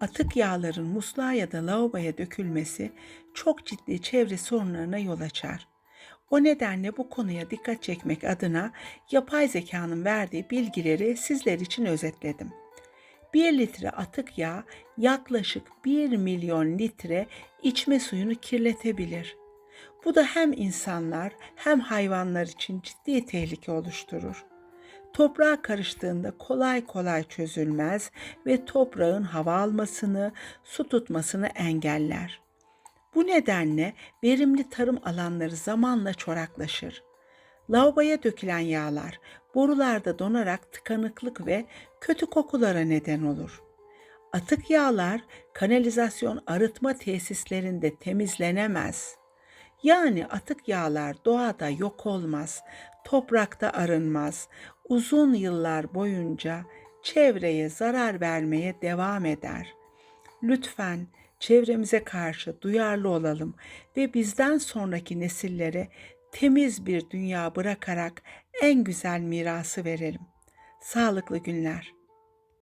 Atık yağların musluğa ya da lavaboya dökülmesi çok ciddi çevre sorunlarına yol açar. O nedenle bu konuya dikkat çekmek adına yapay zekanın verdiği bilgileri sizler için özetledim. 1 litre atık yağ yaklaşık 1 milyon litre içme suyunu kirletebilir. Bu da hem insanlar hem hayvanlar için ciddi tehlike oluşturur. Toprağa karıştığında kolay kolay çözülmez ve toprağın hava almasını, su tutmasını engeller. Bu nedenle verimli tarım alanları zamanla çoraklaşır. Lavaboya dökülen yağlar borularda donarak tıkanıklık ve kötü kokulara neden olur. Atık yağlar kanalizasyon arıtma tesislerinde temizlenemez. Yani atık yağlar doğada yok olmaz, toprakta arınmaz, uzun yıllar boyunca çevreye zarar vermeye devam eder. Lütfen çevremize karşı duyarlı olalım ve bizden sonraki nesillere temiz bir dünya bırakarak en güzel mirası verelim. Sağlıklı günler.